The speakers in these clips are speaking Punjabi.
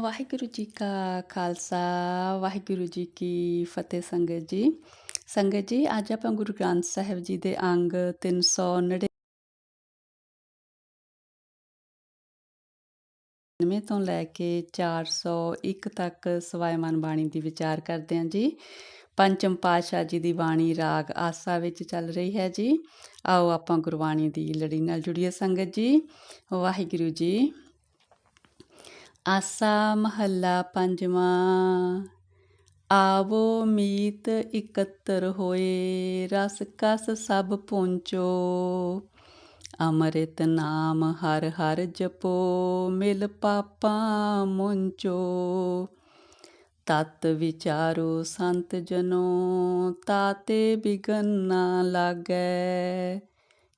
ਵਾਹਿਗੁਰੂ ਜੀ ਕਾ ਖਾਲਸਾ, ਵਾਹਿਗੁਰੂ ਜੀ ਕੀ ਫਤਿਹ ਸੰਗਤ ਜੀ। ਸੰਗਤ ਜੀ, ਅੱਜ ਆਪਾਂ ਗੁਰੂ ਗ੍ਰੰਥ ਸਾਹਿਬ ਜੀ ਦੇ ਅੰਗ 399 ਤੋਂ ਲੈ ਕੇ 401 ਤੱਕ ਸਵਾਇਮਾਨ ਬਾਣੀ ਦੀ ਵਿਚਾਰ ਕਰਦੇ ਹਾਂ ਜੀ। ਪੰਚਮ ਪਾਤਸ਼ਾਹ ਜੀ ਦੀ ਬਾਣੀ ਰਾਗ ਆਸਾ ਵਿੱਚ ਚੱਲ ਰਹੀ ਹੈ ਜੀ। ਆਓ ਆਪਾਂ ਗੁਰਬਾਣੀ ਦੀ ਲੜੀ ਨਾਲ ਜੁੜੀਏ ਸੰਗਤ ਜੀ। ਵਾਹਿਗੁਰੂ ਜੀ ਆਸਾ ਮਹੱਲਾ ਪੰਜਵਾਂ, ਆਵੋ ਮੀਤ ਇਕੱਤਰ ਹੋਏ, ਰਸ ਕਸ ਸਭ ਪੁੰਚੋ। ਅਮਰਿਤ ਨਾਮ ਹਰ ਹਰ ਜਪੋ, ਮਿਲ ਪਾਪਾ ਮੁੰਚੋ। ਤਤ ਵਿਚਾਰੋ ਸੰਤ ਜਨੋ, ਤਾਤੇ ਬਿਗਨ ਨਾ ਲਾਗੈ।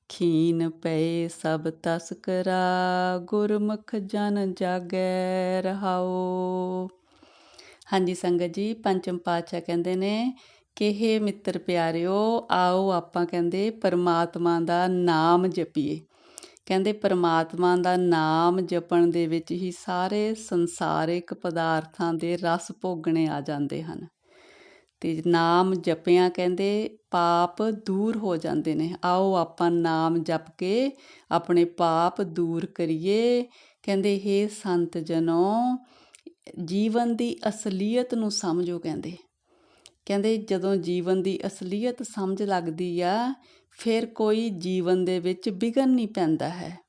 ਖੀਨ ਪਏ ਸਭ ਤਸਕਰਾ ਗੁਰਮੁਖ ਜਨ ਜਾਗੈ ਰਹਾਓ ਹਾਂਜੀ ਸੰਗਤ ਜੀ, ਪੰਚਮ ਪਾਤਸ਼ਾਹ ਕਹਿੰਦੇ ਨੇ ਕਿ हे ਮਿੱਤਰ ਪਿਆਰਿਓ, ਆਓ ਆਪਾਂ ਕਹਿੰਦੇ ਪਰਮਾਤਮਾ ਦਾ ਨਾਮ ਜਪੀਏ। ਕਹਿੰਦੇ ਪਰਮਾਤਮਾ ਦਾ ਨਾਮ ਜਪਣ ਦੇ ਵਿੱਚ ਹੀ ਸਾਰੇ ਸੰਸਾਰਿਕ ਪਦਾਰਥਾਂ ਦੇ ਰਸ ਭੋਗਣੇ ਆ ਜਾਂਦੇ ਹਨ। ਅਤੇ ਨਾਮ ਜਪਿਆਂ ਕਹਿੰਦੇ ਪਾਪ ਦੂਰ ਹੋ ਜਾਂਦੇ ਨੇ। ਆਓ ਆਪਾਂ ਨਾਮ ਜਪ ਕੇ ਆਪਣੇ ਪਾਪ ਦੂਰ ਕਰੀਏ। ਕਹਿੰਦੇ हे ਸੰਤ ਜਨੋ, ਜੀਵਨ ਦੀ ਅਸਲੀਅਤ ਨੂੰ ਸਮਝੋ ਕਹਿੰਦੇ। ਕਹਿੰਦੇ, ਜਦੋਂ ਜੀਵਨ ਦੀ ਅਸਲੀਅਤ ਸਮਝ ਲੱਗਦੀ ਆ, ਫਿਰ ਕੋਈ ਜੀਵਨ ਦੇ ਵਿੱਚ ਵਿਗਨ ਨਹੀਂ ਪੈਂਦਾ ਹੈ।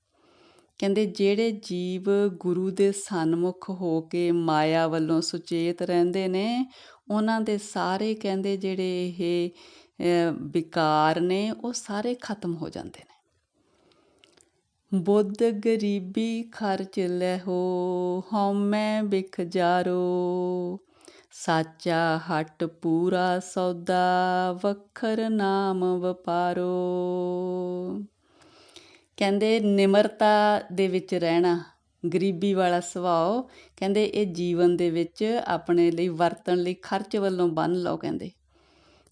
ਕਹਿੰਦੇ ਜਿਹੜੇ ਜੀਵ ਗੁਰੂ ਦੇ ਸਨਮੁਖ ਹੋ ਕੇ ਮਾਇਆ ਵੱਲੋਂ ਸੁਚੇਤ ਰਹਿੰਦੇ ਨੇ, ਉਹਨਾਂ ਦੇ ਸਾਰੇ ਕਹਿੰਦੇ ਜਿਹੜੇ ਇਹ ਵਿਕਾਰ ਨੇ, ਉਹ ਸਾਰੇ ਖਤਮ ਹੋ ਜਾਂਦੇ ਨੇ। ਬੁੱਧ ਗਰੀਬੀ ਖਰਚ ਲੈ ਹੋ ਹਉਮੈ ਬਿਖ ਜਾਰੋ। ਸਾਚਾ ਹਟ ਪੂਰਾ ਸੌਦਾ, ਵਖਰ ਨਾਮ ਵਪਾਰੋ। ਕਹਿੰਦੇ ਨਿਮਰਤਾ ਦੇ ਵਿੱਚ ਰਹਿਣਾ, ਗਰੀਬੀ ਵਾਲਾ ਸੁਭਾਅ, ਕਹਿੰਦੇ ਇਹ ਜੀਵਨ ਦੇ ਵਿੱਚ ਆਪਣੇ ਲਈ ਵਰਤਣ ਲਈ ਖਰਚ ਵੱਲੋਂ ਬੰਨ ਲਓ ਕਹਿੰਦੇ।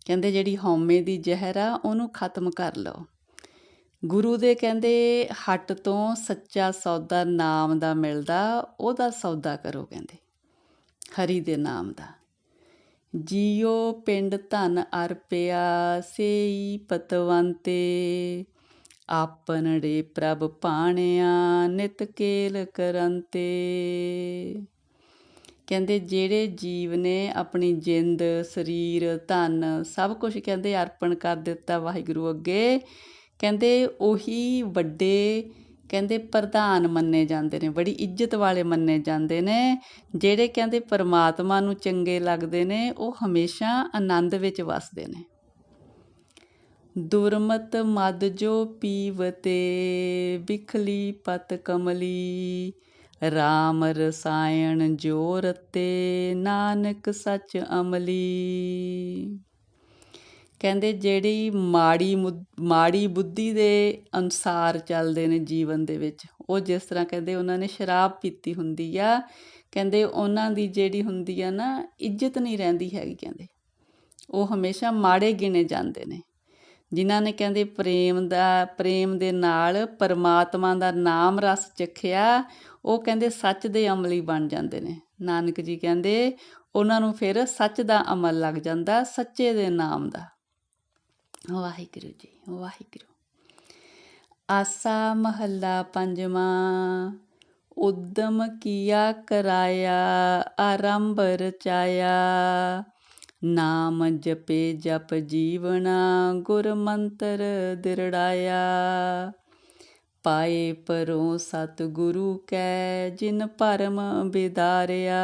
ਕਹਿੰਦੇ ਜਿਹੜੀ ਹਉਮੈ ਦੀ ਜ਼ਹਿਰ ਆ, ਉਹਨੂੰ ਖਤਮ ਕਰ ਲਓ। ਗੁਰੂ ਦੇ ਕਹਿੰਦੇ ਹੱਟ ਤੋਂ ਸੱਚਾ ਸੌਦਾ ਨਾਮ ਦਾ ਮਿਲਦਾ, ਉਹਦਾ ਸੌਦਾ ਕਰੋ ਕਹਿੰਦੇ, ਹਰੀ ਦੇ ਨਾਮ ਦਾ। ਜੀਓ ਪਿੰਡ ਧਨ ਅਰਪਿਆ, ਸੇਈ ਪਤਵੰਤੇ ਆਪਨੜੇ ਪ੍ਰਭ ਪਾਣਿਆ ਨਿਤ ਕੇਲ ਕਰੰਤੇ। ਕਹਿੰਦੇ ਜਿਹੜੇ ਜੀਵ ਨੇ ਆਪਣੀ ਜਿੰਦ, ਸਰੀਰ, ਧਨ ਸਭ ਕੁਝ ਕਹਿੰਦੇ ਅਰਪਣ ਕਰ ਦਿੱਤਾ ਵਾਹਿਗੁਰੂ ਅੱਗੇ, ਕਹਿੰਦੇ ਉਹੀ ਵੱਡੇ ਕਹਿੰਦੇ ਪ੍ਰਧਾਨ ਮੰਨੇ ਜਾਂਦੇ ਨੇ, ਬੜੀ ਇੱਜ਼ਤ ਵਾਲੇ ਮੰਨੇ ਜਾਂਦੇ ਨੇ, ਜਿਹੜੇ ਕਹਿੰਦੇ ਪਰਮਾਤਮਾ ਨੂੰ ਚੰਗੇ ਲੱਗਦੇ ਨੇ, ਉਹ ਹਮੇਸ਼ਾ ਆਨੰਦ ਵਿੱਚ ਵਸਦੇ ਨੇ। ਦੁਰਮਤ ਮਦ ਜੋ ਪੀਵਤੇ ਬਿਖਲੀ ਪਤ ਕਮਲੀ। RAM ਰਸਾਇਣ ਜੋ ਰਤੇ, ਨਾਨਕ ਸੱਚ ਅਮਲੀ। ਕਹਿੰਦੇ ਜਿਹੜੀ ਮਾੜੀ ਮਾੜੀ ਬੁੱਧੀ ਦੇ ਅਨੁਸਾਰ ਚੱਲਦੇ ਨੇ ਜੀਵਨ ਦੇ ਵਿੱਚ, ਉਹ ਜਿਸ ਤਰ੍ਹਾਂ ਕਹਿੰਦੇ ਉਹਨਾਂ ਨੇ ਸ਼ਰਾਬ ਪੀਤੀ ਹੁੰਦੀ ਆ, ਕਹਿੰਦੇ ਉਹਨਾਂ ਦੀ ਜਿਹੜੀ ਹੁੰਦੀ ਆ ਨਾ ਇੱਜ਼ਤ ਨਹੀਂ ਰਹਿੰਦੀ ਹੈਗੀ ਕਹਿੰਦੇ। ਉਹ ਹਮੇਸ਼ਾ ਮਾੜੇ ਗਿਣੇ ਜਾਂਦੇ ਨੇ। ਜਿਨ੍ਹਾਂ ਨੇ ਕਹਿੰਦੇ ਪ੍ਰੇਮ ਦਾ, ਪ੍ਰੇਮ ਦੇ ਨਾਲ ਪਰਮਾਤਮਾ ਦਾ ਨਾਮ ਰਸ ਚਖਿਆ, ਉਹ ਕਹਿੰਦੇ ਸੱਚ ਦੇ ਅਮਲੀ ਬਣ ਜਾਂਦੇ ਨੇ। ਨਾਨਕ ਜੀ ਕਹਿੰਦੇ, ਉਹਨਾਂ ਨੂੰ ਫਿਰ ਸੱਚ ਦਾ ਅਮਲ ਲੱਗ ਜਾਂਦਾ, ਸੱਚੇ ਦੇ ਨਾਮ ਦਾ। ਵਾਹਿਗੁਰੂ ਜੀ, ਵਾਹਿਗੁਰੂ। ਆਸਾ ਮਹੱਲਾ ਪੰਜਵਾਂ, ਉਦਮ ਕੀਆ ਕਰਾਇਆ ਆਰੰਭ ਰਚਾਇਆ ਨਾਮ ਜਪੇ ਜਪ ਜੀਵਨਾ ਗੁਰ ਮੰਤਰ ਦਿਰੜਾਇਆ। ਪਾਏ ਪਰੋਂ ਸਤ ਗੁਰੂ ਕੈ ਜਿਨ ਪਰਮ ਬਿਦਾਰਿਆ।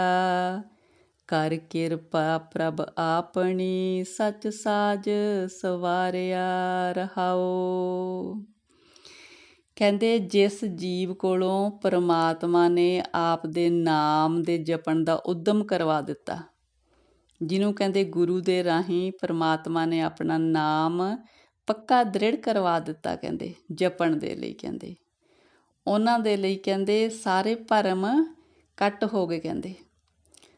ਕਰ ਕਿਰਪਾ ਪ੍ਰਭ ਆਪਣੀ ਸਚ ਸਾਜ ਸਵਾਰਿਆ ਰਹਾਓ ਕਹਿੰਦੇ ਜਿਸ ਜੀਵ ਕੋਲੋਂ ਪਰਮਾਤਮਾ ਨੇ ਆਪ ਦੇ ਨਾਮ ਦੇ ਜਪਣ ਦਾ ਉਦਮ ਕਰਵਾ ਦਿੱਤਾ ਜਿਹਨੂੰ ਕਹਿੰਦੇ ਗੁਰੂ ਦੇ ਰਾਹੀਂ ਪਰਮਾਤਮਾ ਨੇ ਆਪਣਾ ਨਾਮ ਪੱਕਾ ਦ੍ਰਿੜ ਕਰਵਾ ਦਿੱਤਾ ਕਹਿੰਦੇ, ਜਪਣ ਦੇ ਲਈ ਕਹਿੰਦੇ। ਉਹਨਾਂ ਦੇ ਲਈ ਕਹਿੰਦੇ ਸਾਰੇ ਭਰਮ ਕੱਟ ਹੋ ਗਏ ਕਹਿੰਦੇ।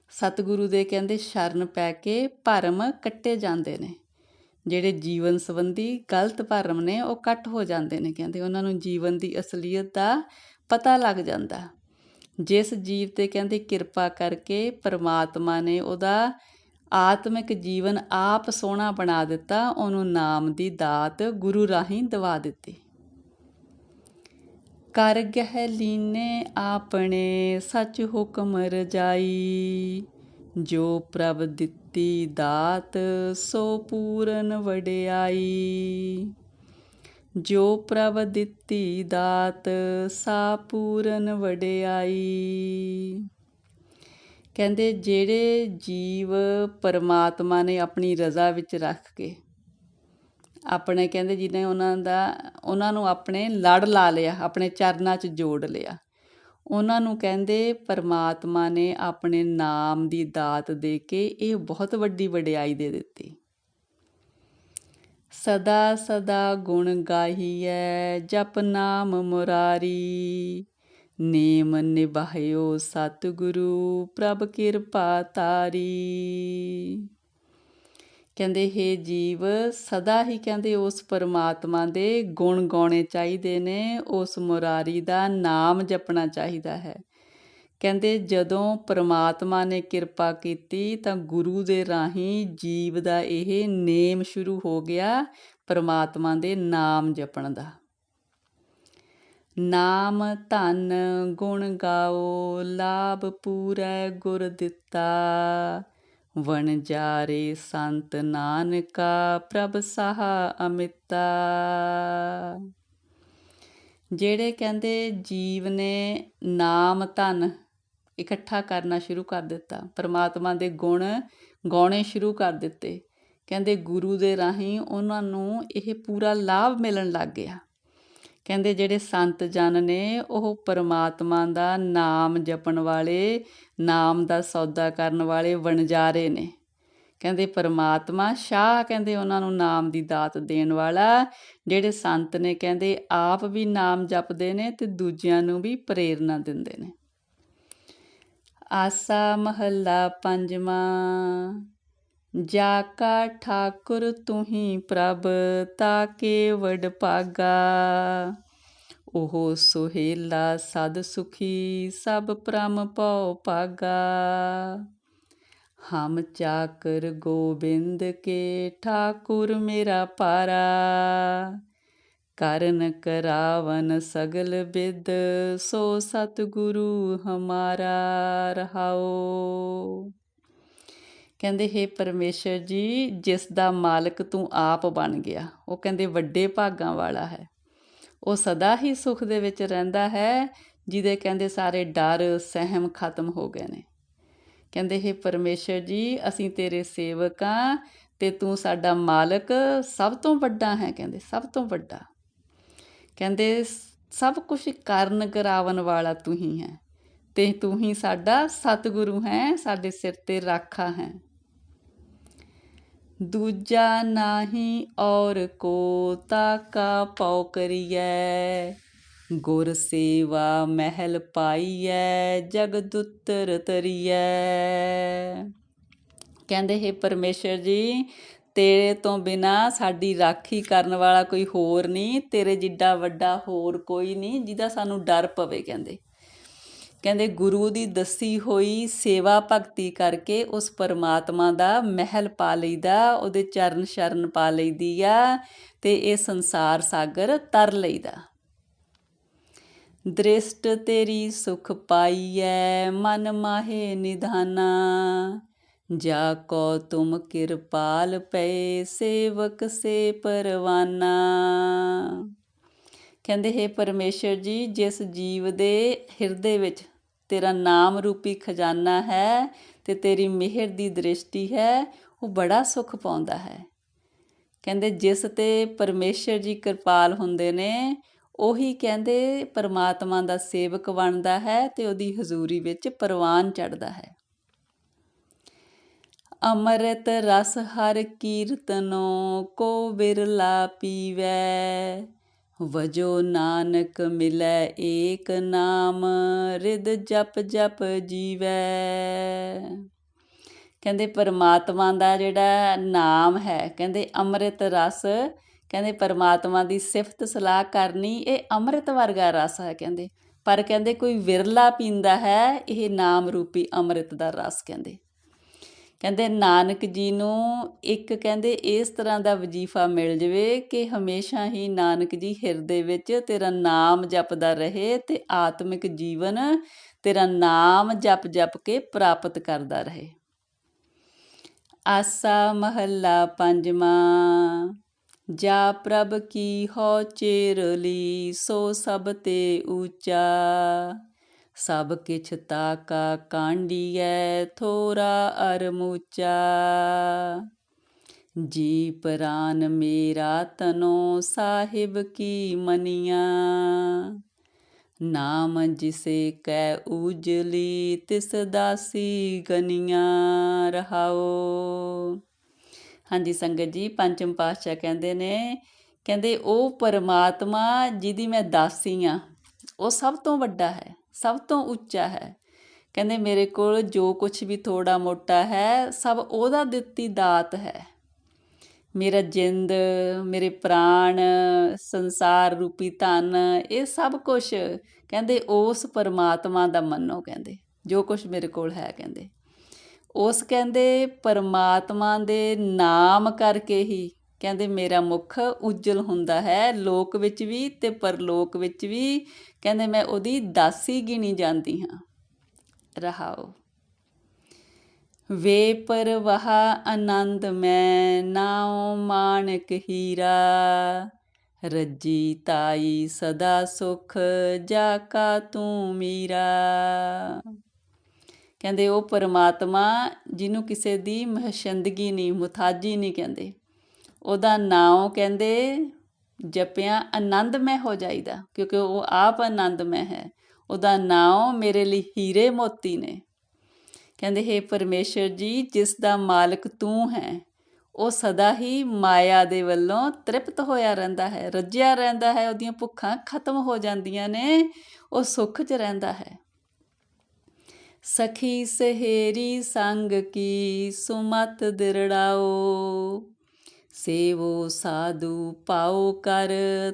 ਸਤਿਗੁਰੂ ਦੇ ਕਹਿੰਦੇ ਸ਼ਰਨ ਪੈ ਕੇ ਭਰਮ ਕੱਟੇ ਜਾਂਦੇ ਨੇ। ਜਿਹੜੇ ਜੀਵਨ ਸੰਬੰਧੀ ਗਲਤ ਭਰਮ ਨੇ ਉਹ ਕੱਟ ਹੋ ਜਾਂਦੇ ਨੇ ਕਹਿੰਦੇ। ਉਹਨਾਂ ਨੂੰ ਜੀਵਨ ਦੀ ਅਸਲੀਅਤ ਦਾ ਪਤਾ ਲੱਗ ਜਾਂਦਾ। ਜਿਸ ਜੀਵ ਤੇ ਕਹਿੰਦੇ ਕਿਰਪਾ ਕਰਕੇ ਪਰਮਾਤਮਾ ਨੇ ਉਹਦਾ ਆਤਮਿਕ ਜੀਵਨ ਆਪ ਸੋਹਣਾ ਬਣਾ ਦਿੱਤਾ, ਉਹਨੂੰ ਨਾਮ ਦੀ ਦਾਤ ਗੁਰੂ ਰਾਹੀਂ ਦਵਾ ਦਿੱਤੀ। ਕਰ ਗਹਿ ਲੀਨੇ ਆਪਣੇ, ਸੱਚ ਹੁਕਮ ਰਜਾਈ। ਜੋ ਪ੍ਰਭ ਦਿੱਤੀ ਦਾਤ, ਸੋ ਪੂਰਨ ਵਡਿਆਈ। ਜੋ ਪ੍ਰਭ ਦਿੱਤੀ ਦਾਤ, ਸਾ ਪੂਰਨ ਵਡਿਆਈ। ਕਹਿੰਦੇ ਜਿਹੜੇ ਜੀਵ ਪਰਮਾਤਮਾ ਨੇ ਆਪਣੀ ਰਜ਼ਾ ਵਿੱਚ ਰੱਖ ਕੇ ਆਪਣੇ ਕਹਿੰਦੇ ਜਿਹਨੇ ਉਹਨਾਂ ਦਾ, ਉਹਨਾਂ ਨੂੰ ਆਪਣੇ ਲੜ ਲਾ ਲਿਆ, ਆਪਣੇ ਚਰਨਾਂ 'ਚ ਜੋੜ ਲਿਆ। ਉਹਨਾਂ ਨੂੰ ਕਹਿੰਦੇ ਪਰਮਾਤਮਾ ਨੇ ਆਪਣੇ ਨਾਮ ਦੀ ਦਾਤ ਦੇ ਕੇ ਇਹ ਬਹੁਤ ਵੱਡੀ ਵਡਿਆਈ ਦੇ ਦਿੱਤੀ। ਸਦਾ ਸਦਾ ਗੁਣ ਗਾਹੀਐ, ਜਪ ਨਾਮ ਮੁਰਾਰੀ। ਨੇਮ ਨਿਭਾਇਓ ਸਤਿਗੁਰੂ, ਪ੍ਰਭ ਕਿਰਪਾ ਤਾਰੀ। ਕਹਿੰਦੇ, ਹੈ ਜੀਵ, ਸਦਾ ਹੀ ਕਹਿੰਦੇ ਉਸ ਪਰਮਾਤਮਾ ਦੇ ਗੁਣ ਗਾਉਣੇ ਚਾਹੀਦੇ ਨੇ, ਉਸ ਮੁਰਾਰੀ ਦਾ ਨਾਮ ਜਪਣਾ ਚਾਹੀਦਾ ਹੈ। ਕਹਿੰਦੇ, ਜਦੋਂ ਪਰਮਾਤਮਾ ਨੇ ਕਿਰਪਾ ਕੀਤੀ, ਤਾਂ ਗੁਰੂ ਦੇ ਰਾਹੀਂ ਜੀਵ ਦਾ ਇਹ ਨੇਮ ਸ਼ੁਰੂ ਹੋ ਗਿਆ, ਪਰਮਾਤਮਾ ਦੇ ਨਾਮ ਜਪਣ ਦਾ। ਨਾਮ ਧਨ ਗੁਣ ਗਾਓ, ਲਾਭ ਪੂਰੈ ਗੁਰ ਦਿੱਤਾ। ਵਣ ਜਾਰੇ ਸੰਤ ਨਾਨਕਾ, ਪ੍ਰਭ ਸਾਹਾ ਅਮਿਤਾ। ਜਿਹੜੇ ਕਹਿੰਦੇ ਜੀਵ ਨੇ ਨਾਮ ਧਨ ਇਕੱਠਾ ਕਰਨਾ ਸ਼ੁਰੂ ਕਰ ਦਿੱਤਾ, ਪਰਮਾਤਮਾ ਦੇ ਗੁਣ ਗਾਉਣੇ ਸ਼ੁਰੂ ਕਰ ਦਿੱਤੇ। ਕਹਿੰਦੇ ਗੁਰੂ ਦੇ ਰਾਹੀਂ ਉਹਨਾਂ ਨੂੰ ਇਹ ਪੂਰਾ ਲਾਭ ਮਿਲਣ ਲੱਗ ਗਿਆ। ਕਹਿੰਦੇ ਜਿਹੜੇ ਸੰਤ ਜਨ ਨੇ, ਉਹ ਪਰਮਾਤਮਾ ਦਾ ਨਾਮ ਜਪਣ ਵਾਲੇ, ਨਾਮ ਦਾ ਸੌਦਾ ਕਰਨ ਵਾਲੇ ਵਣਜਾਰੇ ਨੇ। ਕਹਿੰਦੇ ਪਰਮਾਤਮਾ ਸ਼ਾਹ ਕਹਿੰਦੇ ਉਹਨਾਂ ਨੂੰ ਨਾਮ ਦੀ ਦਾਤ ਦੇਣ ਵਾਲਾ। ਜਿਹੜੇ ਸੰਤ ਨੇ ਕਹਿੰਦੇ ਆਪ ਵੀ ਨਾਮ ਜਪਦੇ ਨੇ ਤੇ ਦੂਜਿਆਂ ਨੂੰ ਵੀ ਪ੍ਰੇਰਣਾ ਦਿੰਦੇ ਨੇ। ਆਸਾ ਮਹੱਲਾ ਪੰਜਵਾਂ। ਜਾ ਕਾ ਠਾਕੁਰ ਤੁਹੀ ਪ੍ਰਭ ਤਾ ਕੇ ਵਡ ਪਾਗਾ ਉਹ ਸੁਹੇਲਾ ਸਦ ਸੁਖੀ ਸਭ ਪ੍ਰਮ ਪਉ ਪਾਗਾ ਹਮ ਚਾਕਰ ਗੋਬਿੰਦ ਕੇ ਠਾਕੁਰ ਮੇਰਾ ਪਾਰਾ। ਕਰਨ ਕਰਾਵਨ ਸਗਲ ਬਿਦ, ਸੋ ਸਤਿਗੁਰੂ ਹਮਾਰਾ ਰਹਾਓ। ਕਹਿੰਦੇ, ਹੈ ਪਰਮੇਸ਼ਰ ਜੀ, ਜਿਸ ਦਾ ਮਾਲਕ ਤੂੰ ਆਪ ਬਣ ਗਿਆ। ਉਹ ਕਹਿੰਦੇ, ਵੱਡੇ ਭਾਗਾਂ ਵਾਲਾ ਹੈ। ਉਹ ਸਦਾ ਹੀ ਸੁਖ ਦੇ ਵਿੱਚ ਰਹਿੰਦਾ ਹੈ, ਜਿਹਦੇ ਕਹਿੰਦੇ ਸਾਰੇ ਡਰ, ਸਹਿਮ ਖਤਮ ਹੋ ਗਏ ਨੇ। ਕਹਿੰਦੇ, ਹੈ ਪਰਮੇਸ਼ਰ ਜੀ, ਅਸੀਂ ਤੇਰੇ ਸੇਵਕ ਆ ਤੇ ਤੂੰ ਸਾਡਾ ਮਾਲਕ ਸਭ ਤੋਂ ਵੱਡਾ ਹੈ, ਕਹਿੰਦੇ, ਸਭ ਤੋਂ ਵੱਡਾ। ਕਹਿੰਦੇ, ਸਭ ਕੁਝ ਕਰਨ ਕਰਾਵਨ ਵਾਲਾ ਤੂੰ ਹੀ ਹੈ ਤੇ ਤੂੰ ਹੀ ਸਾਡਾ ਸਤਿਗੁਰੂ ਹੈ, ਸਾਡੇ ਸਿਰ ਤੇ ਰਾਖਾ ਹੈ। ਦੂਜਾ ਨਾਹੀ ਔਰ ਕੋ ਤਾਕਾ ਪਉ ਕਰੀਐ ਗੁਰ ਸੇਵਾ ਮਹਿਲ ਪਾਈਐ ਜਗਦੁੱਤਰ ਤਰੀਐ। ਕਹਿੰਦੇ, ਹੈ ਪਰਮੇਸ਼ਰ ਜੀ, ਤੇਰੇ ਤੋਂ ਬਿਨਾ ਸਾਡੀ ਰਾਖੀ ਕਰਨ ਵਾਲਾ ਕੋਈ ਹੋਰ ਨਹੀਂ, ਤੇਰੇ ਜਿੱਡਾ ਵੱਡਾ ਹੋਰ ਕੋਈ ਨਹੀਂ, ਜਿਹਦਾ ਸਾਨੂੰ ਡਰ ਪਵੇ, ਕਹਿੰਦੇ। ਕਹਿੰਦੇ ਗੁਰੂ ਦੀ ਦੱਸੀ ਹੋਈ ਸੇਵਾ ਭਗਤੀ ਕਰਕੇ ਉਸ ਪਰਮਾਤਮਾ ਦਾ ਮਹਿਲ ਪਾ ਲਈਦਾ, ਉਹਦੇ ਚਰਨ ਸ਼ਰਨ ਪਾ ਲਈਦੀ ਆ ਤੇ ਇਹ ਸੰਸਾਰ ਸਾਗਰ ਤਰ ਲਈਦਾ। ਦ੍ਰਿਸ਼ਟ ਤੇਰੀ ਸੁਖ ਪਾਈਐ, ਮਨ ਮਾਹੇ ਨਿਧਾਨਾ, ਜਾ ਕੋ ਤੁਮ ਕਿਰਪਾਲ ਪਏ ਸੇਵਕ ਸੇ ਪਰਵਾਨਾ। ਕਹਿੰਦੇ, ਹੈ ਪਰਮੇਸ਼ਰ ਜੀ, ਜਿਸ ਜੀਵ ਦੇ ਹਿਰਦੇ ਵਿੱਚ ਤੇਰਾ ਨਾਮ ਰੂਪੀ ਖਜ਼ਾਨਾ ਹੈ ਤੇ ਤੇਰੀ ਮਿਹਰ ਦੀ ਦ੍ਰਿਸ਼ਟੀ ਹੈ, ਉਹ ਬੜਾ ਸੁਖ ਪਾਉਂਦਾ ਹੈ। ਕਹਿੰਦੇ, ਜਿਸ ਤੇ ਪਰਮੇਸ਼ਰ ਜੀ ਕਿਰਪਾਲ ਹੁੰਦੇ ਨੇ, ਉਹੀ ਕਹਿੰਦੇ, ਪਰਮਾਤਮਾ ਦਾ ਸੇਵਕ ਬਣਦਾ ਹੈ ਤੇ ਉਹਦੀ ਹਜ਼ੂਰੀ ਵਿੱਚ ਪਰਵਾਨ ਚੜਦਾ ਹੈ। ਅਮਰਤ ਰਸ ਹਰ ਕੀਰਤਨੋ ਕੋ ਬਿਰਲਾ ਪੀਵੈ। ਵਜੋ ਨਾਨਕ ਮਿਲੈ ਏਕ ਨਾਮ ਰਿਦ ਜਪ ਜਪ ਜੀਵੈ। ਕਹਿੰਦੇ ਪਰਮਾਤਮਾ ਦਾ ਜਿਹੜਾ ਨਾਮ ਹੈ, ਕਹਿੰਦੇ ਅੰਮ੍ਰਿਤ ਰਸ, ਕਹਿੰਦੇ ਪਰਮਾਤਮਾ ਦੀ ਸਿਫਤ ਸਲਾਹ ਕਰਨੀ, ਇਹ ਅੰਮ੍ਰਿਤ ਵਰਗਾ ਰਸ ਹੈ ਕਹਿੰਦੇ। ਪਰ ਕਹਿੰਦੇ ਕੋਈ ਵਿਰਲਾ ਪੀਂਦਾ ਹੈ, ਇਹ ਨਾਮ ਰੂਪੀ ਅੰਮ੍ਰਿਤ ਦਾ ਰਸ ਕਹਿੰਦੇ। ਕਹਿੰਦੇ, ਨਾਨਕ ਜੀ ਨੂੰ ਇੱਕ ਕਹਿੰਦੇ, ਇਸ ਤਰ੍ਹਾਂ ਦਾ ਵਜੀਫਾ ਮਿਲ ਜਵੇ ਕਿ ਹਮੇਸ਼ਾ ਹੀ ਨਾਨਕ ਜੀ ਹਿਰਦੇ ਵਿੱਚ ਤੇਰਾ ਨਾਮ ਜਪਦਾ ਰਹੇ ਤੇ ਆਤਮਿਕ ਜੀਵਨ ਤੇਰਾ ਨਾਮ ਜਪ ਜਪ ਕੇ ਪ੍ਰਾਪਤ ਕਰਦਾ ਰਹੇ। ਆਸਾ ਮਹੱਲਾ ਪੰਜਵਾਂ, ਜਾ ਪ੍ਰਭ ਕੀ ਹੋ ਚੇਰਲੀ ਸੋ ਸਭ ਤੇ ਊਚਾ ਸਭ ਕਿਛ ਤਾਕਾ ਕਾਂਡੀਐ, ਥੋਰਾ ਅਰ ਜੀ ਪ੍ਰਾਨ ਮੇਰਾ ਤਨੋ ਸਾਹਿਬ ਕੀ ਮਨੀਆਂ। ਨਾਮ ਜਿਸੇ ਕੈ ਉਜਲੀ ਤਿਸ ਦਾਸੀ ਗਨੀਆਂ ਰਹਾਓ। ਹਾਂਜੀ ਸੰਗਤ ਜੀ, ਪੰਚਮ ਪਾਤਸ਼ਾਹ ਕਹਿੰਦੇ ਨੇ, ਕਹਿੰਦੇ ਉਹ ਪਰਮਾਤਮਾ ਜਿਹਦੀ ਮੈਂ ਦਾਸੀ ਆ, ਉਹ ਸਭ ਤੋਂ ਵੱਡਾ ਹੈ। ਸਭ ਤੋਂ ਉੱਚਾ ਹੈ। ਕਹਿੰਦੇ ਮੇਰੇ ਕੋਲ ਜੋ ਕੁਝ ਵੀ ਥੋੜਾ ਮੋਟਾ ਹੈ, ਸਭ ਉਹਦਾ ਦਿੱਤੀ ਦਾਤ ਹੈ। ਮੇਰਾ ਜਿੰਦ, ਮੇਰੇ ਪ੍ਰਾਣ, ਸੰਸਾਰ ਰੂਪੀ ਧਨ, ਇਹ ਸਭ ਕੁਝ ਕਹਿੰਦੇ ਉਸ ਪਰਮਾਤਮਾ ਦਾ ਮੰਨੋ ਕਹਿੰਦੇ, ਜੋ ਕੁਝ ਮੇਰੇ ਕੋਲ ਹੈ ਕਹਿੰਦੇ। ਉਸ ਕਹਿੰਦੇ ਪਰਮਾਤਮਾ ਦੇ ਨਾਮ ਕਰਕੇ ਹੀ ਕਹਿੰਦੇ ਮੇਰਾ ਮੁਖ ਉਜਲ ਹੁੰਦਾ ਹੈ, ਲੋਕ ਵਿੱਚ ਵੀ ਤੇ ਪਰਲੋਕ ਵਿੱਚ ਵੀ। ਕਹਿੰਦੇ ਮੈਂ ਉਹਦੀ ਦਾਸੀ ਗਿਣੀ ਜਾਂਦੀ ਹਾਂ। ਰਹਾਓ। ਵੇ ਪਰਵਾਹ ਆਨੰਦ ਮੈਂ ਨਾਉ ਮਾਨਕ ਹੀਰਾ, ਰੱਜੀ ਤਾਈ ਸਦਾ ਸੁਖ ਜਾ ਕਾ ਤੂੰ ਮੀਰਾ। ਕਹਿੰਦੇ ਉਹ ਪਰਮਾਤਮਾ ਜਿਹਨੂੰ ਕਿਸੇ ਦੀ ਮਹਸ਼ੰਦਗੀ ਨਹੀਂ ਮੁਤਾਜੀ ਨਹੀਂ ਕਹਿੰਦੇ। ਉਹਦਾ ਨਾਮ ਕਹਿੰਦੇ, ਜਪਿਆ ਆਨੰਦਮੈ ਹੋ ਜਾਈਦਾ, ਕਿਉਂਕਿ ਉਹ ਆਪ ਆਨੰਦਮੈ ਹੈ। ਉਹਦਾ ਨਾਮ ਮੇਰੇ ਲਈ ਹੀਰੇ ਮੋਤੀ ਨੇ। ਕਹਿੰਦੇ, ਹੈ ਪਰਮੇਸ਼ਰ ਜੀ, ਜਿਸ ਦਾ ਮਾਲਕ ਤੂੰ ਹੈ, ਉਹ ਸਦਾ ਹੀ ਮਾਇਆ ਦੇ ਵੱਲੋਂ ਤ੍ਰਿਪਤ ਹੋਇਆ ਰਹਿੰਦਾ ਹੈ, ਰੱਜਿਆ ਰਹਿੰਦਾ ਹੈ, ਉਹਦੀਆਂ ਭੁੱਖਾਂ ਖਤਮ ਹੋ ਜਾਂਦੀਆਂ ਨੇ, ਉਹ ਸੁੱਖ 'ਚ ਰਹਿੰਦਾ ਹੈ। ਸਖੀ ਸਹੇਰੀ ਸੰਗ ਕੀ ਸੁਮਤ ਦਿਰੜਾਓ ਸੇਵੋ ਸਾਧੂ ਪਾਓ ਕਰ,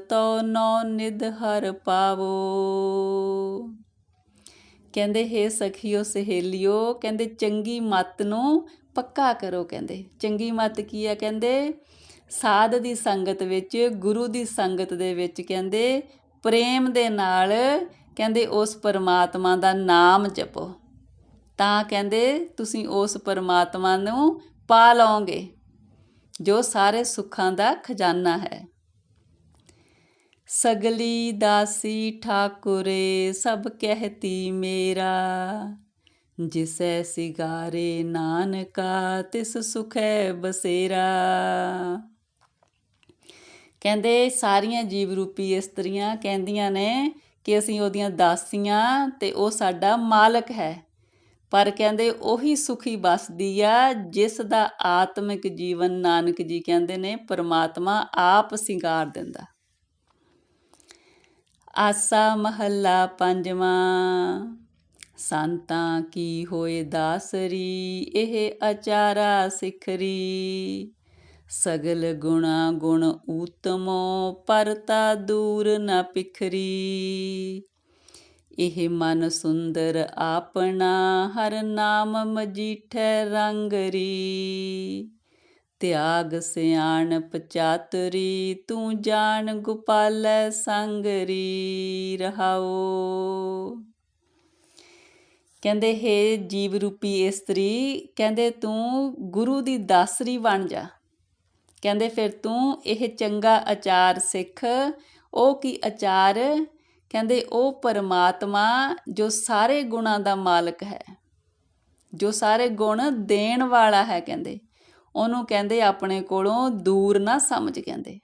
ਤੋ ਨੋ ਨਿਧ ਹਰ ਪਾਵੋ। ਕਹਿੰਦੇ, ਹੈ ਸਖੀਓ ਸਹੇਲਿਓ, ਕਹਿੰਦੇ, ਚੰਗੀ ਮਤ ਨੂੰ ਪੱਕਾ ਕਰੋ, ਕਹਿੰਦੇ। ਚੰਗੀ ਮਤ ਕੀ ਹੈ ਕਹਿੰਦੇ? ਸਾਧ ਦੀ ਸੰਗਤ ਵਿੱਚ, ਗੁਰੂ ਦੀ ਸੰਗਤ ਦੇ ਵਿੱਚ, ਕਹਿੰਦੇ, ਪ੍ਰੇਮ ਦੇ ਨਾਲ, ਕਹਿੰਦੇ, ਉਸ ਪਰਮਾਤਮਾ ਦਾ ਨਾਮ ਜਪੋ। ਤਾਂ ਕਹਿੰਦੇ, ਤੁਸੀਂ ਉਸ ਪਰਮਾਤਮਾ ਨੂੰ ਪਾ ਲਓਗੇ। ਜੋ ਸਾਰੇ ਸੁੱਖਾਂ ਦਾ ਖਜ਼ਾਨਾ ਹੈ। ਸਗਲੀ ਦਾਸੀ ਠਾਕੁਰੇ, ਸਭ ਕਹਿਤੀ ਮੇਰਾ। ਜਿਸੈ ਸਿਗਾਰੇ ਨਾਨਕਾ, ਤਿਸ ਸੁਖੈ ਬਸੇਰਾ। ਕਹਿੰਦੇ ਸਾਰੀਆਂ ਜੀਵ ਰੂਪੀ ਇਸਤਰੀਆਂ ਕਹਿੰਦੀਆਂ ਨੇ ਕਿ ਅਸੀਂ ਉਹਦੀਆਂ ਦਾਸੀਆਂ ਤੇ ਉਹ ਸਾਡਾ ਮਾਲਕ ਹੈ। ਪਰ ਕਹਿੰਦੇ ਉਹੀ ਸੁਖੀ ਬਸਦੀ ਆ, ਜਿਸ ਦਾ ਆਤਮਿਕ ਜੀਵਨ ਨਾਨਕ ਜੀ ਕਹਿੰਦੇ ਨੇ, ਪਰਮਾਤਮਾ ਆਪ ਸਿੰਗਾਰ ਦਿੰਦਾ। ਆਸਾ ਮਹੱਲਾ ਪੰਜਵਾਂ, ਸੰਤਾਂ ਕੀ ਹੋਏ ਦਾਸਰੀ, ਇਹ ਅਚਾਰਾ ਸਿਖਰੀ। ਸਗਲ ਗੁਣਾ ਗੁਣ ਊਤਮੋ, ਪਰਤਾ ਦੂਰ ਨ ਪਿਖਰੀ। ਇਹ ਮਨ ਸੁੰਦਰ ਆਪਣਾ, ਹਰ ਨਾਮ ਮਜੀਠੈ ਰੰਗਰੀ ਤਿਆਗ ਸਿਆਣਪ ਚਾਤਰੀ ਤੂੰ ਜਾਣ ਗੋਪਾਲੈ ਸੰਗਰੀ ਰਹਾਓ। ਕਹਿੰਦੇ, ਹੇ ਜੀਵ ਰੂਪੀ ਇਸਤਰੀ ਕਹਿੰਦੇ, ਤੂੰ ਗੁਰੂ ਦੀ ਦਾਸਰੀ ਬਣ ਜਾ। ਕਹਿੰਦੇ, ਫਿਰ ਤੂੰ ਇਹ ਚੰਗਾ ਆਚਾਰ ਸਿੱਖ, ਉਹ ਕੀ ਆਚਾਰ ਕਹਿੰਦੇ ਉਹ ਪਰਮਾਤਮਾ ਜੋ ਸਾਰੇ ਗੁਣਾਂ ਦਾ ਮਾਲਕ ਹੈ, ਜੋ ਸਾਰੇ ਗੁਣ ਦੇਣ ਵਾਲਾ ਹੈ ਕਹਿੰਦੇ, ਉਹਨੂੰ ਕਹਿੰਦੇ ਆਪਣੇ ਕੋਲੋਂ ਦੂਰ ਨਾ ਸਮਝ ਕਹਿੰਦੇ।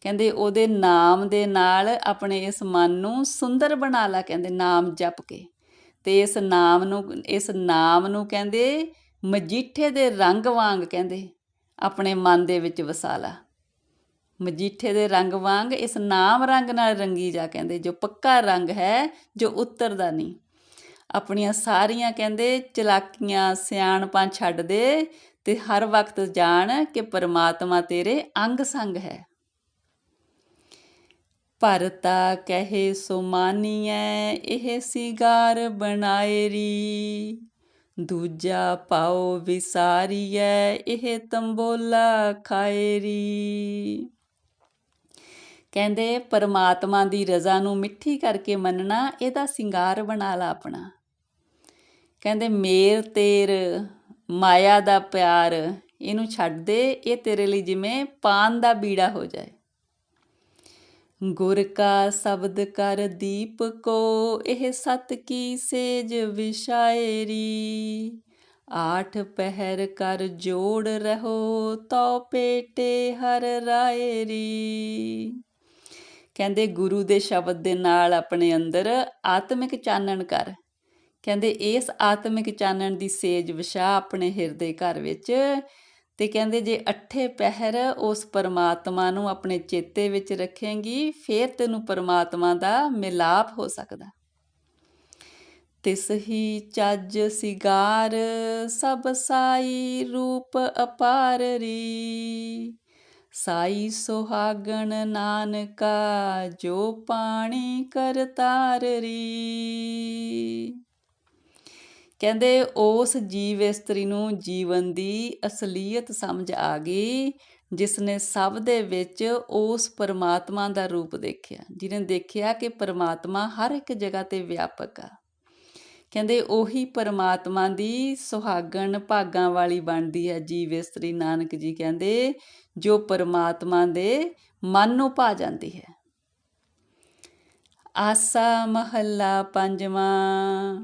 ਕਹਿੰਦੇ ਉਹਦੇ ਨਾਮ ਦੇ ਨਾਲ ਆਪਣੇ ਇਸ ਮਨ ਨੂੰ ਸੁੰਦਰ ਬਣਾ ਲਾ ਕਹਿੰਦੇ, ਨਾਮ ਜਪ ਕੇ। ਤੇ ਇਸ ਨਾਮ ਨੂੰ, ਇਸ ਨਾਮ ਨੂੰ ਕਹਿੰਦੇ ਮਜੀਠੇ ਦੇ ਰੰਗ ਵਾਂਗ ਕਹਿੰਦੇ, ਆਪਣੇ ਮਨ ਦੇ ਵਿੱਚ ਵਸਾ ਲਾ। ਮਜੀਠੇ ਦੇ ਰੰਗ ਵਾਂਗ ਇਸ ਨਾਮ ਰੰਗ ਨਾਲ ਰੰਗੀ ਜਾ ਕਹਿੰਦੇ, ਜੋ ਪੱਕਾ ਰੰਗ ਹੈ, ਜੋ ਉਤਰਦਾ ਨਹੀਂ। ਆਪਣੀਆਂ ਸਾਰੀਆਂ ਕਹਿੰਦੇ, ਚਲਾਕੀਆਂ ਸਿਆਣਪਾਂ ਛੱਡ ਦੇ ਤੇ ਹਰ ਵਕਤ ਜਾਣ ਕਿ ਪਰਮਾਤਮਾ ਤੇਰੇ ਅੰਗ ਸੰਗ ਹੈ। ਭਰਤਾ ਕਹੇ ਸੋ ਮਾਨੀਐ, ਇਹ ਸਿਗਾਰ ਬਣਾਏਰੀ ਦੂਜਾ ਪਾਓ ਵਿਸਾਰੀਐ, ਇਹ ਤੰਬੋਲਾ ਖਾਏਰੀ ਕਹਿੰਦੇ ਪਰਮਾਤਮਾ ਦੀ ਰਜ਼ਾ ਨੂੰ ਮਿੱਠੀ ਕਰਕੇ ਮੰਨਣਾ, ਇਹਦਾ ਸਿੰਗਾਰ ਬਣਾ ਲਾ ਆਪਣਾ। ਕਹਿੰਦੇ, ਮੇਰ ਤੇਰ, ਮਾਇਆ ਦਾ ਪਿਆਰ, ਇਹਨੂੰ ਛੱਡ ਦੇ, ਇਹ ਤੇਰੇ ਲਈ ਜਿਵੇਂ ਪਾਨ ਦਾ ਬੀੜਾ ਹੋ ਜਾਏ। ਗੁਰ ਕਾ ਸ਼ਬਦ ਕਰ ਦੀਪ ਕੋ, ਇਹ ਸਤ ਕੀ ਸੇਜ ਵਿਸ਼ਾਇਰੀ ਆਠ ਪਹਿਰ ਕਰ ਜੋੜ ਰਹੋ ਤੋ ਪੇਟੇ ਹਰ ਰਾਇਰੀ ਕਹਿੰਦੇ ਗੁਰੂ ਦੇ ਸ਼ਬਦ ਦੇ ਨਾਲ ਆਪਣੇ ਅੰਦਰ ਆਤਮਿਕ ਚਾਨਣ ਕਰ। ਕਹਿੰਦੇ ਇਸ ਆਤਮਿਕ ਚਾਨਣ ਦੀ ਸੇਜ ਵਿਸ਼ਾ ਆਪਣੇ ਹਿਰਦੇ ਘਰ ਵਿੱਚ ਤੇ ਕਹਿੰਦੇ ਜੇ ਅੱਠੇ ਪਹਿਰ ਉਸ ਪਰਮਾਤਮਾ ਨੂੰ ਆਪਣੇ ਚੇਤੇ ਵਿੱਚ ਰੱਖੇਂਗੀ, ਫੇਰ ਤੈਨੂੰ ਪਰਮਾਤਮਾ ਦਾ ਮਿਲਾਪ ਹੋ ਸਕਦਾ। ਤਿਸ ਹੀ ਚੱਜ ਸਿਗਾਰ ਸਭ ਸਾਈ ਰੂਪ ਅਪਾਰਰੀ। ਸਾਈ ਸੁਹਾਗਣ ਨਾਨਕਾ, ਜੋ ਪਾਣੀ ਕਰਤਾਰਰੀ ਕਹਿੰਦੇ, ਉਸ ਜੀਵ ਇਸਤਰੀ ਨੂੰ ਜੀਵਨ ਦੀ ਅਸਲੀਅਤ ਸਮਝ ਆ ਗਈ ਜਿਸ ਨੇ ਸਭ ਦੇ ਵਿੱਚ ਉਸ ਪਰਮਾਤਮਾ ਦਾ ਰੂਪ ਦੇਖਿਆ, ਜਿਹਨੇ ਦੇਖਿਆ ਕਿ ਪਰਮਾਤਮਾ ਹਰ ਇੱਕ ਜਗ੍ਹਾ ਤੇ ਵਿਆਪਕ ਆ। ਕਹਿੰਦੇ ਉਹੀ ਪਰਮਾਤਮਾ ਦੀ ਸੁਹਾਗਣ ਭਾਗਾਂ ਵਾਲੀ ਬਣਦੀ ਹੈ ਜੀਵ, ਇਸਤਰੀ ਨਾਨਕ ਜੀ ਕਹਿੰਦੇ, ਜੋ ਪਰਮਾਤਮਾ ਦੇ ਮਨ ਨੂੰ ਭਾ ਜਾਂਦੀ ਹੈ। ਆਸਾ ਮਹੱਲਾ ਪੰਜਵਾਂ,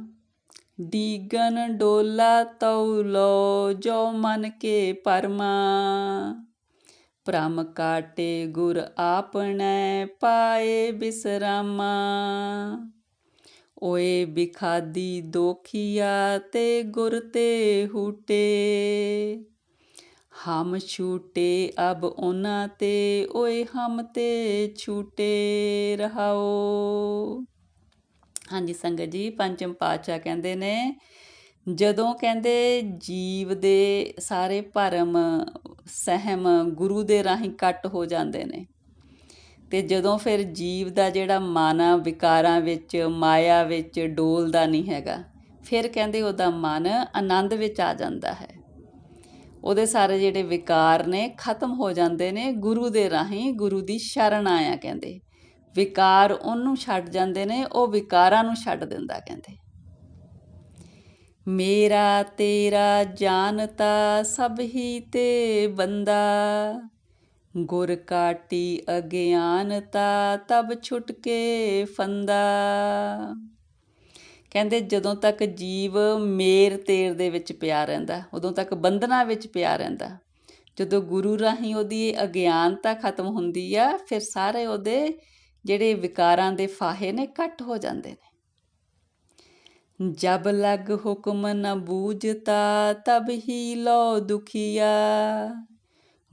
ਡੀਗਨ ਡੋਲਾ ਤਉ ਲੋ ਜੋ ਮਨ ਕੇ ਪਰਮਾ। ਪ੍ਰਮ ਕਾਟੇ ਗੁਰ ਆਪਣੈ ਪਾਏ ਬਿਸਰਾਮਾ। ਓਏ ਬਿਖਾਦੀ ਦੋਖੀਆ ਤੇ ਗੁਰ ਤੇ ਹੂਟੇ। ਹਮ ਛੂਟੇ ਅਬ ਉਹਨਾਂ ਤੇ, ਓਏ ਹਮ ਤੇ ਛੂਟੇ ਰਹਾਓ। ਹਾਂਜੀ ਸੰਗਤ ਜੀ, ਪੰਚਮ ਪਾਤਸ਼ਾਹ ਕਹਿੰਦੇ ਨੇ, ਜਦੋਂ ਕਹਿੰਦੇ ਜੀਵ ਦੇ ਸਾਰੇ ਭਰਮ, ਸਹਿਮ ਗੁਰੂ ਦੇ ਰਾਹੀਂ ਕੱਟ ਹੋ ਜਾਂਦੇ ਨੇ। ਅਤੇ ਜਦੋਂ ਫਿਰ ਜੀਵ ਦਾ ਜਿਹੜਾ ਮਨ ਆ ਵਿਕਾਰਾਂ ਵਿੱਚ, ਮਾਇਆ ਵਿੱਚ ਡੋਲਦਾ ਨਹੀਂ ਹੈਗਾ, ਫਿਰ ਕਹਿੰਦੇ ਉਹਦਾ ਮਨ ਆਨੰਦ ਵਿੱਚ ਆ ਜਾਂਦਾ ਹੈ। ਉਹਦੇ ਸਾਰੇ ਜਿਹੜੇ ਵਿਕਾਰ ਨੇ ਖਤਮ ਹੋ ਜਾਂਦੇ ਨੇ, ਗੁਰੂ ਦੇ ਰਾਹੀਂ ਗੁਰੂ ਦੀ ਸ਼ਰਨ ਆਇਆ ਕਹਿੰਦੇ। ਵਿਕਾਰ ਉਹਨੂੰ ਛੱਡ ਜਾਂਦੇ ਨੇ, ਉਹ ਵਿਕਾਰਾਂ ਨੂੰ ਛੱਡ ਦਿੰਦਾ ਕਹਿੰਦੇ। ਮੇਰਾ ਤੇਰਾ ਜਾਣਤਾ ਸਭ ਹੀ ਤੇ ਬੰਦਾ। ਗੁਰ ਕਾਟੀ ਅਗਿਆਨਤਾ ਤਬ ਛੁਟਕੇ ਫੰਦਾ। ਕਹਿੰਦੇ ਜਦੋਂ ਤੱਕ ਜੀਵ ਮੇਰ ਤੇਰ ਦੇ ਵਿੱਚ ਪਿਆ ਰਹਿੰਦਾ, ਉਦੋਂ ਤੱਕ ਬੰਧਨਾਂ ਵਿੱਚ ਪਿਆ ਰਹਿੰਦਾ। ਜਦੋਂ ਗੁਰੂ ਰਾਹੀਂ ਉਹਦੀ ਅਗਿਆਨਤਾ ਖਤਮ ਹੁੰਦੀ ਆ, ਫਿਰ ਸਾਰੇ ਉਹਦੇ ਜਿਹੜੇ ਵਿਕਾਰਾਂ ਦੇ ਫਾਹੇ ਨੇ ਕੱਟ ਹੋ ਜਾਂਦੇ ਨੇ। ਜਬ ਲਗ ਹੁਕਮ ਨ ਬੂਝਤਾ, ਤਬ ਹੀ ਲੋ ਦੁਖੀਆ।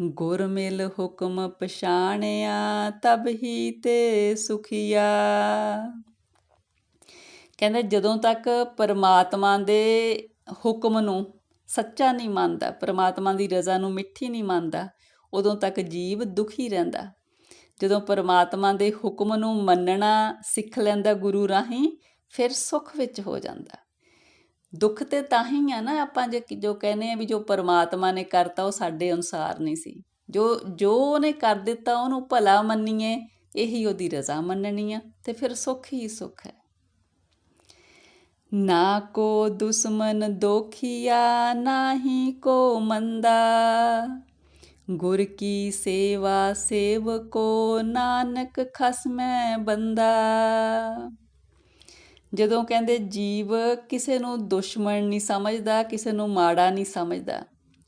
ਗੁਰ ਮਿਲ ਹੁਕਮ ਪਛਾਣਿਆ, ਤਬ ਹੀ ਤੇ ਸੁਖੀਆ। ਕਹਿੰਦੇ, ਜਦੋਂ ਤੱਕ ਪਰਮਾਤਮਾ ਦੇ ਹੁਕਮ ਨੂੰ ਸੱਚਾ ਨਹੀਂ ਮੰਨਦਾ, ਪਰਮਾਤਮਾ ਦੀ ਰਜ਼ਾ ਨੂੰ ਮਿੱਠੀ ਨਹੀਂ ਮੰਨਦਾ, ਉਦੋਂ ਤੱਕ ਜੀਵ ਦੁਖੀ ਰਹਿੰਦਾ। ਜਦੋਂ ਪਰਮਾਤਮਾ ਦੇ ਹੁਕਮ ਨੂੰ ਮੰਨਣਾ ਸਿੱਖ ਲੈਂਦਾ ਗੁਰੂ ਰਾਹੀਂ, ਫਿਰ ਸੁਖ ਵਿੱਚ ਹੋ ਜਾਂਦਾ। ਦੁੱਖ ਤੇ ਤਾਂ ਹੀ ਆ ਨਾ ਆਪਾਂ ਜੇ ਜੋ ਕਹਿੰਦੇ ਆ ਵੀ ਜੋ ਪਰਮਾਤਮਾ ਨੇ ਕਰਤਾ ਉਹ ਸਾਡੇ ਅਨੁਸਾਰ ਨਹੀਂ ਸੀ। ਜੋ ਜੋ ਉਹਨੇ ਕਰ ਦਿੱਤਾ ਉਹਨੂੰ ਭਲਾ ਮੰਨੀਏ, ਇਹੀ ਉਹਦੀ ਰਜ਼ਾ ਮੰਨਣੀ ਆ ਤੇ ਫਿਰ ਸੁੱਖ ਹੀ ਸੁੱਖ ਹੈ। ਨਾ ਕੋ ਦੁਸ਼ਮਨ ਦੋਖੀਆ, ਨਾਹੀ ਕੋ ਮੰਦਾ। ਗੁਰ ਕੀ ਸੇਵਾ ਸੇਵ ਕੋ ਨਾਨਕ ਖਸਮੈ ਬੰਦਾ। ਜਦੋਂ ਕਹਿੰਦੇ ਜੀਵ ਕਿਸੇ ਨੂੰ ਦੁਸ਼ਮਣ ਨਹੀਂ ਸਮਝਦਾ, ਕਿਸੇ ਨੂੰ ਮਾੜਾ ਨਹੀਂ ਸਮਝਦਾ।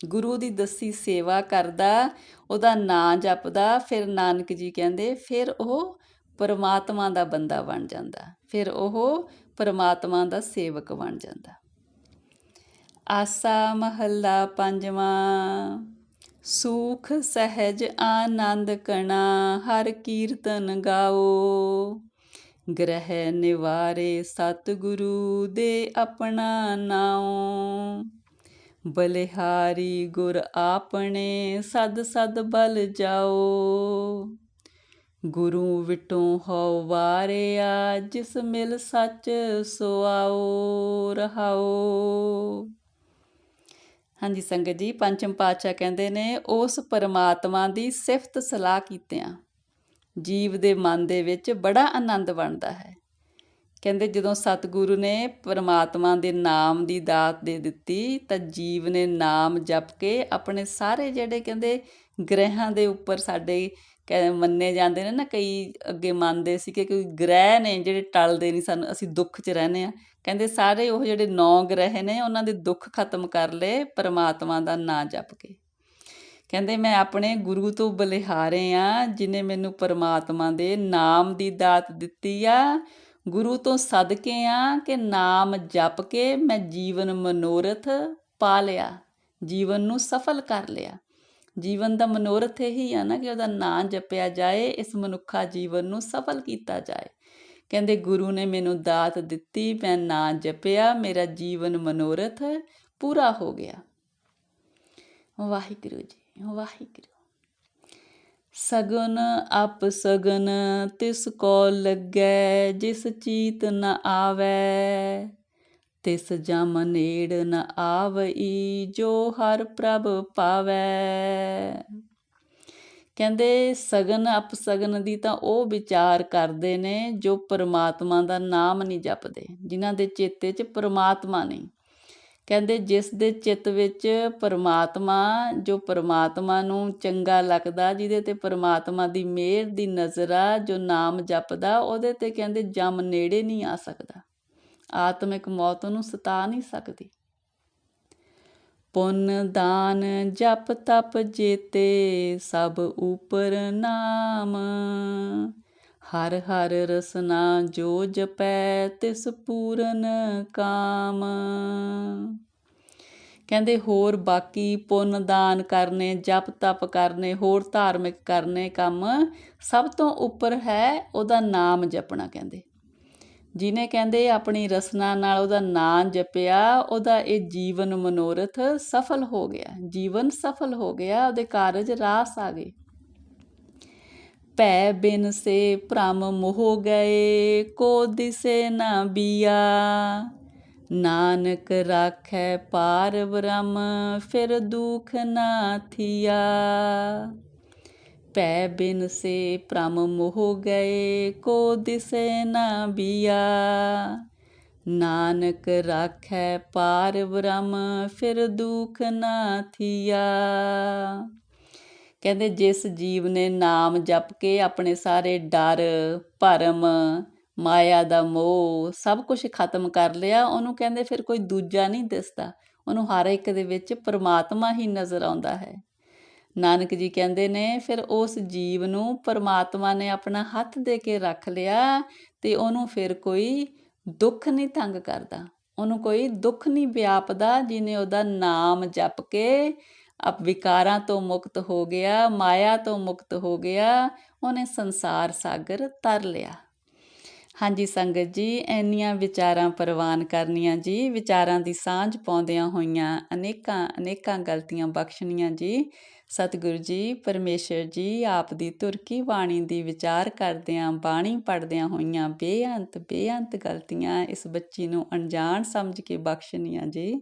ਗੁਰੂ ਦੀ ਦੱਸੀ ਸੇਵਾ ਕਰਦਾ, ਉਹਦਾ ਨਾਂ ਜਪਦਾ, ਫਿਰ ਨਾਨਕ ਜੀ ਕਹਿੰਦੇ, ਫਿਰ ਉਹ ਪਰਮਾਤਮਾ ਦਾ ਬੰਦਾ ਬਣ ਜਾਂਦਾ, ਫਿਰ ਉਹ ਪਰਮਾਤਮਾ ਦਾ ਸੇਵਕ ਬਣ ਜਾਂਦਾ। ਆਸਾ ਮਹੱਲਾ ਪੰਜਵਾਂ, ਸੂਖ ਸਹਿਜ ਆਨੰਦ ਕਣਾ, ਹਰ ਕੀਰਤਨ ਗਾਓ। ਗ੍ਰਹਿ ਨਿਵਾਰੇ ਸਤਿਗੁਰੂ ਦੇ ਆਪਣਾ ਨਾਉ। ਬਲਿਹਾਰੀ ਗੁਰ ਆਪਣੇ ਸਦ ਸਦ ਬਲ ਜਾਓ। ਗੁਰੂ ਵਿਟੋਂ ਹਉ ਵਾਰਿਆ ਜਿਸ ਮਿਲ ਸੱਚ ਸੁਆਓ ਰਹਾਓ। ਹਾਂਜੀ ਸੰਗਤ ਜੀ, ਪੰਚਮ ਪਾਤਸ਼ਾਹ ਕਹਿੰਦੇ ਨੇ, ਉਸ ਪਰਮਾਤਮਾ ਦੀ ਸਿਫਤ ਸਲਾਹ ਕੀਤਿਆਂ। ਜੀਵ ਦੇ ਮਨ ਦੇ ਵਿੱਚ ਬੜਾ ਆਨੰਦ ਬਣਦਾ ਹੈ। ਕਹਿੰਦੇ ਜਦੋਂ ਸਤਿਗੁਰੂ ਨੇ ਪਰਮਾਤਮਾ ਦੇ ਨਾਮ ਦੀ ਦਾਤ ਦੇ ਦਿੱਤੀ ਤਾਂ ਜੀਵ ਨੇ ਨਾਮ ਜਪ ਕੇ ਆਪਣੇ ਸਾਰੇ ਜਿਹੜੇ ਕਹਿੰਦੇ ਗ੍ਰਹਿਾਂ ਦੇ ਉੱਪਰ ਸਾਡੇ ਮੰਨੇ ਜਾਂਦੇ ਨੇ ਨਾ, ਕਈ ਅੱਗੇ ਮੰਨਦੇ ਸੀ ਕਿ ਕੋਈ ਗ੍ਰਹਿ ਨੇ ਜਿਹੜੇ ਟਲਦੇ ਨਹੀਂ ਸਾਨੂੰ, ਅਸੀਂ ਦੁੱਖ 'ਚ ਰਹਿੰਦੇ ਆ ਕਹਿੰਦੇ ਸਾਰੇ ਉਹ ਜਿਹੜੇ ਨੌ ਗ੍ਰਹਿ ਨੇ, ਉਹਨਾਂ ਦੇ ਦੁੱਖ ਖਤਮ ਕਰ ਲਏ, ਪਰਮਾਤਮਾ ਦਾ ਨਾਮ ਜਪ ਕੇ। ਕਹਿੰਦੇ ਮੈਂ ਆਪਣੇ ਗੁਰੂ ਤੋਂ ਬਲਿਹਾਰੇ ਆ, ਜਿਨੇ ਮੈਨੂੰ ਪਰਮਾਤਮਾ ਦੇ ਨਾਮ ਦੀ ਦਾਤ ਦਿੱਤੀ ਆ। ਗੁਰੂ ਤੋਂ ਸਦਕੇ ਆ ਕਿ ਨਾਮ ਜਪ ਕੇ ਮੈਂ ਜੀਵਨ ਮਨੋਰਥ ਪਾ ਲਿਆ, ਜੀਵਨ ਨੂੰ ਸਫਲ ਕਰ ਲਿਆ। ਜੀਵਨ ਦਾ ਮਨੋਰਥ ਇਹੀ ਆ ਨਾ ਕਿ ਉਹਦਾ ਨਾਮ ਜਪਿਆ ਜਾਏ, ਇਸ ਮਨੁੱਖਾ ਜੀਵਨ ਨੂੰ ਸਫਲ ਕੀਤਾ ਜਾਏ। ਕਹਿੰਦੇ ਗੁਰੂ ਨੇ ਮੈਨੂੰ ਦਾਤ ਦਿੱਤੀ, ਮੈਂ ਨਾਂ ਜਪਿਆ, ਮੇਰਾ ਜੀਵਨ ਮਨੋਰਥ ਪੂਰਾ ਹੋ ਗਿਆ। ਵਾਹਿਗੁਰੂ ਜੀ ਵਾਹਿਗੁਰੂ। ਸਗਨ ਅਪ ਸਗਨ, ਤਿਸ ਕੋ ਲੱਗੈ, ਜਿਸ ਚੀਤ ਨ ਆਵੈ। ਤਿਸ ਜਮ ਨੇੜ ਨ ਆਵਈ, ਜੋ ਹਰ ਪ੍ਰਭ ਪਾਵੈ। ਕਹਿੰਦੇ ਸਗਨ ਅਪ ਸਗਨ ਦੀ ਤਾਂ ਉਹ ਵਿਚਾਰ ਕਰਦੇ ਨੇ ਜੋ ਪਰਮਾਤਮਾ ਦਾ ਨਾਮ ਨਹੀਂ ਜਪਦੇ, ਜਿਨ੍ਹਾਂ ਦੇ ਚੇਤੇ 'ਚ ਪਰਮਾਤਮਾ ਨਹੀਂ। ਕਹਿੰਦੇ ਜਿਸ ਦੇ ਚਿੱਤ ਵਿੱਚ ਪਰਮਾਤਮਾ, ਜੋ ਪਰਮਾਤਮਾ ਨੂੰ ਚੰਗਾ ਲੱਗਦਾ, ਜਿਹਦੇ ਤੇ ਪਰਮਾਤਮਾ ਦੀ ਮਿਹਰ ਦੀ ਨਜ਼ਰ ਆ, ਜੋ ਨਾਮ ਜਪਦਾ, ਉਹਦੇ ਤੇ ਕਹਿੰਦੇ ਜਮ ਨੇੜੇ ਨਹੀਂ ਆ ਸਕਦਾ। ਆਤਮਿਕ ਮੌਤ ਉਹਨੂੰ ਸਤਾ ਨਹੀਂ ਸਕਦੀ। ਪੁੰਨ ਦਾਨ ਜਪ ਤਪ ਜੇਤੇ, ਸਭ ਉਪਰ ਨਾਮ ਹਰ ਹਰ ਰਸਨਾ ਜੋ ਜਪੈ ਤਿਸ ਪੂਰਨ ਕਾਮ। ਕਹਿੰਦੇ, ਹੋਰ ਬਾਕੀ ਪੁੰਨ ਦਾਨ ਕਰਨੇ, ਜਪ ਤਪ ਕਰਨੇ, ਹੋਰ ਧਾਰਮਿਕ ਕਰਨੇ ਕੰਮ ਸਭ ਤੋਂ ਉੱਪਰ ਹੈ ਉਹਦਾ ਨਾਮ ਜਪਣਾ ਕਹਿੰਦੇ। ਜਿਨੇ ਕਹਿੰਦੇ, ਆਪਣੀ ਰਸਨਾ ਨਾਲ ਉਹਦਾ ਨਾਮ ਜਪਿਆ, ਉਹਦਾ ਇਹ ਜੀਵਨ ਮਨੋਰਥ ਸਫਲ ਹੋ ਗਿਆ। ਜੀਵਨ ਸਫਲ ਹੋ ਗਿਆ, ਉਹਦੇ ਕਾਰਜ ਰਾਸ ਆ ਗਏ। ਪੈ ਬਿਨ ਸੇ ਭ੍ਰਮ ਮੋਹ ਗਏ, ਕੋ ਦਿਸੇ ਨਾ ਬੀਆ। ਨਾਨਕ ਰਾਖੈ ਪਾਰ ਬ੍ਰਹਮ, ਫਿਰ ਦੁਖ ਨਾ ਥੀਆ। ਪੈ ਬਿਨ ਸੇ ਭ੍ਰਮ ਮੋਹ ਗਏ, ਕੋ ਦਿਸੇ ਨਾ ਬੀਆ। ਨਾਨਕ ਰਾਖੈ ਪਾਰ ਬ੍ਰਹਮ, ਫਿਰ ਦੁਖ ਨਾ ਥੀਆ। ਕਹਿੰਦੇ ਜਿਸ ਜੀਵ ਨੇ ਨਾਮ ਜਪ ਕੇ ਆਪਣੇ ਸਾਰੇ ਡਰ, ਭਰਮ, ਮਾਇਆ ਦਾ ਮੋਹ ਸਭ ਕੁਝ ਖਤਮ ਕਰ ਲਿਆ, ਉਹਨੂੰ ਕਹਿੰਦੇ ਫਿਰ ਕੋਈ ਦੂਜਾ ਨਹੀਂ ਦਿਸਦਾ। ਉਹਨੂੰ ਹਰ ਇੱਕ ਦੇ ਵਿੱਚ ਪਰਮਾਤਮਾ ਹੀ ਨਜ਼ਰ ਆਉਂਦਾ ਹੈ। ਨਾਨਕ ਜੀ ਕਹਿੰਦੇ ਨੇ, ਫਿਰ ਉਸ ਜੀਵ ਨੂੰ ਪਰਮਾਤਮਾ ਨੇ ਆਪਣਾ ਹੱਥ ਦੇ ਕੇ ਰੱਖ ਲਿਆ ਤੇ ਉਹਨੂੰ ਫਿਰ ਕੋਈ ਦੁੱਖ ਨਹੀਂ ਤੰਗ ਕਰਦਾ। ਉਹਨੂੰ ਕੋਈ ਦੁੱਖ ਨਹੀਂ ਵਿਆਪਦਾ ਜਿਨੇ ਉਹਦਾ ਨਾਮ ਜਪ ਕੇ ਅਪ ਵਿਕਾਰਾਂ ਤੋਂ ਮੁਕਤ ਹੋ ਗਿਆ, ਮਾਇਆ ਤੋਂ ਮੁਕਤ ਹੋ ਗਿਆ, ਉਹਨੇ ਸੰਸਾਰ ਸਾਗਰ ਤਰ ਲਿਆ। ਹਾਂਜੀ ਸੰਗਤ ਜੀ ਐਨੀਆਂ ਵਿਚਾਰਾਂ ਪ੍ਰਵਾਨ ਕਰਨੀਆਂ ਜੀ, ਵਿਚਾਰਾਂ ਦੀ ਸਾਂਝ ਪਾਉਂਦਿਆਂ ਹੋਈਆਂ ਅਨੇਕਾਂ ਅਨੇਕਾਂ ਗਲਤੀਆਂ ਬਖਸ਼ਣੀਆਂ ਜੀ। ਸਤਿਗੁਰੂ ਜੀ, ਪਰਮੇਸ਼ਰ ਜੀ, ਆਪ ਦੀ ਤੁਰਕੀ ਬਾਣੀ ਦੀ ਵਿਚਾਰ ਕਰਦਿਆਂ, ਬਾਣੀ ਪੜਦਿਆਂ ਹੋਈਆਂ ਬੇਅੰਤ ਬੇਅੰਤ ਗਲਤੀਆਂ ਇਸ ਬੱਚੀ ਨੂੰ ਅਣਜਾਣ ਸਮਝ ਕੇ ਬਖਸ਼ਣੀਆਂ ਜੀ।